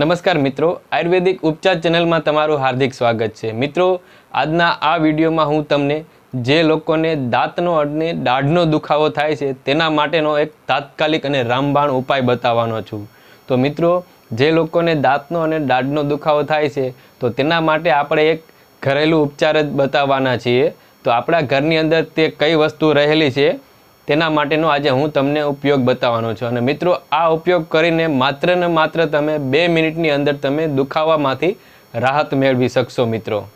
નમસ્કાર મિત્રો, આયુર્વેદિક ઉપચાર ચેનલમાં તમારું હાર્દિક સ્વાગત છે. મિત્રો, આજના આ વિડીયોમાં હું તમને જે લોકોને દાંતનો અને દાઢનો દુખાવો થાય છે, તેના માટેનો એક તાત્કાલિક અને રામબાણ ઉપાય બતાવવાનો છું. તો મિત્રો, જે લોકોને દાંતનો અને દાઢનો દુખાવો થાય છે, તો તેના માટે આપણે એક ઘરેલું ઉપચાર જ બતાવવાના છીએ. તો આપણા ઘરની અંદર તે કઈ વસ્તુ રહેલી છે તેના માટેનો આજે હું તમને ઉપયોગ બતાવવાનો છું. અને મિત્રો, આ ઉપયોગ કરીને માત્ર ને માત્ર તમે બે મિનિટની અંદર તમે દુખાવામાંથી રાહત મેળવી શકશો મિત્રો.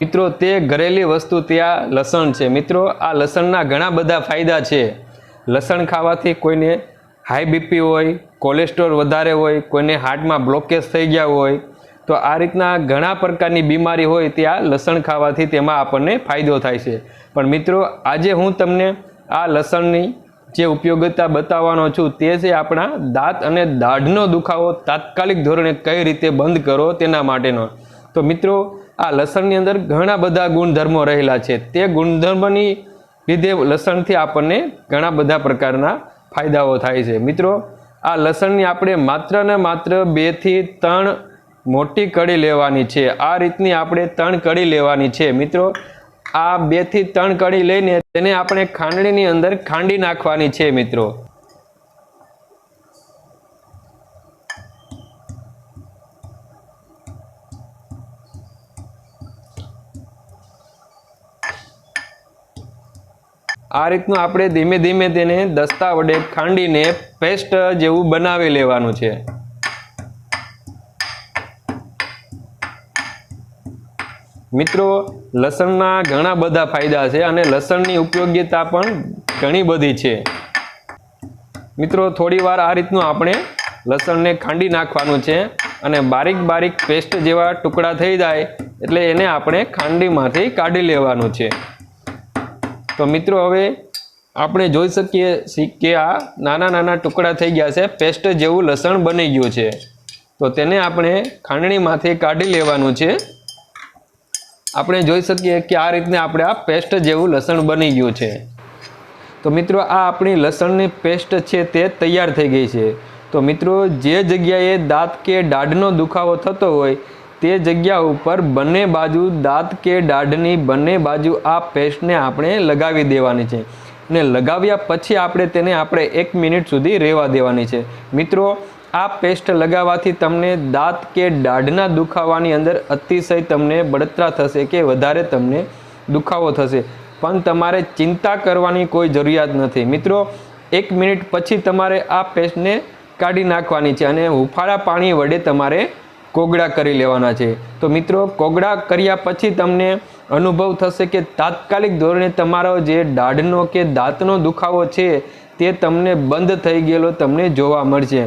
મિત્રો, તે ઘરેલી વસ્તુ ત્યાં લસણ છે. મિત્રો, આ લસણના ઘણા બધા ફાયદા છે. લસણ ખાવાથી કોઈને હાઈ બીપી હોય, કોલેસ્ટ્રોલ વધારે હોય, કોઈને હાર્ટમાં બ્લોકેજ થઈ ગયા હોય, તો આ રીતના ઘણા પ્રકારની બીમારી હોય ત્યાં લસણ ખાવાથી તેમાં આપણને ફાયદો થાય છે. પણ મિત્રો, આજે હું તમને આ લસણની જે ઉપયોગિતા બતાવવાનો છું તે છે આપણા દાંત અને દાઢનો દુખાવો તાત્કાલિક ધોરણે કઈ રીતે બંધ કરો તેના માટેનો. તો મિત્રો, આ લસણની અંદર ઘણા બધા ગુણધર્મો રહેલા છે. તે ગુણધર્મની લીધે લસણથી આપણને ઘણા બધા પ્રકારના ફાયદાઓ થાય છે. મિત્રો, આ લસણની આપણે માત્ર ને માત્ર બેથી ત્રણ મોટી કડી લેવાની છે. આ રીતની આપણે ત્રણ કડી લેવાની છે. મિત્રો આ બેથી ત્રણ કડી લઈને તેને આપણે ખાંડણીની અંદર ખાંડી નાખવાની છે, મિત્રો. આ રીતનું આપણે ધીમે ધીમે તેને દસ્તા વડે ખાંડીને પેસ્ટ જેવું બનાવી લેવાનું છે. મિત્રો, લસણના ઘણા બધા ફાયદા છે અને લસણની ઉપયોગીતા પણ ઘણી બધી છે. મિત્રો થોડીવાર આ રીતનું આપણે લસણને ખાંડી નાખવાનું છે અને બારીક બારીક પેસ્ટ જેવા ટુકડા થઈ જાય એટલે એને આપણે ખાંડીમાંથી કાઢી લેવાનું છે. તો મિત્રો, હવે આપણે જોઈ શકીએ છીએ કે આ નાના નાના ટુકડા થઈ ગયા છે, પેસ્ટ જેવું લસણ બની ગયું છે. તો તેને આપણે ખાંડણીમાંથી કાઢી લેવાનું છે. આપણે જોઈ શકીએ કે આ રીતને આપણે આ પેસ્ટ જેવું લસણ બની ગયું છે. તો મિત્રો, આ આપણી લસણની પેસ્ટ છે તે તૈયાર થઈ ગઈ છે. તો મિત્રો, જે જગ્યાએ દાંત કે દાઢનો દુખાવો થતો હોય, તે જગ્યા ઉપર બંને બાજુ દાંત કે દાઢની બંને બાજુ આ પેસ્ટને આપણે લગાવી દેવાની છે. અને લગાવ્યા પછી આપણે તેને આપણે એક મિનિટ સુધી રહેવા દેવાની છે. મિત્રો આ પેસ્ટ લગાવવાથી તમને દાંત કે દાઢના દુખાવાની અંદર અતિશય તમને બળતરા થશે કે વધારે તમને દુખાવો થશે. પણ તમારે ચિંતા કરવાની કોઈ જરૂરિયાત નથી. મિત્રો, એક મિનિટ પછી તમારે આ પેસ્ટને કાઢી નાખવાની છે અને હુફાળા પાણી વડે તમારે કોગળા કરી લેવાના છે. તો મિત્રો, કોગળા કર્યા પછી તમને અનુભવ થશે કે તાત્કાલિક ધોરણે તમારો જે દાઢનો કે દાંતનો દુખાવો છે તે તમને બંધ થઈ ગયેલો તમને જોવા મળશે.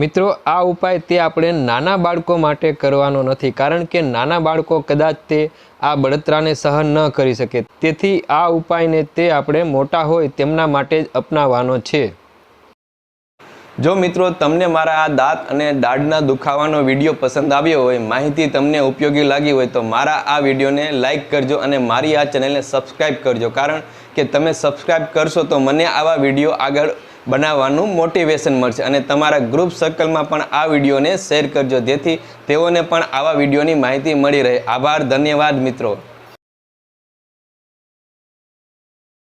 મિત્રો, આ ઉપાય તે આપણે નાના બાળકો માટે કરવાનો નથી, કારણ કે નાના બાળકો કદાચ તે આ બળતરાને સહન ન કરી શકે. તેથી આ ઉપાયને તે આપણે મોટા હોય તેમના માટે જ અપનાવવાનો છે. જો મિત્રો, તમને મારા આ દાંત અને દાઢના દુખાવાનો વીડિયો પસંદ આવ્યો હોય, માહિતી તમને ઉપયોગી લાગી હોય, તો મારા આ વિડીયોને લાઇક કરજો અને મારી આ ચેનલને સબસ્ક્રાઈબ કરજો. કારણ કે તમે સબસ્ક્રાઈબ કરશો તો મને આવા વીડિયો આગળ બનાવવાનું મોટિવેશન મળશે. અને તમારા ગ્રુપ સર્કલમાં પણ આ વિડીયોને શેર કરજો. જેથી તેઓને પણ આવા વિડીયોની માહિતી મળી રહે. આભાર, ધન્યવાદ મિત્રો.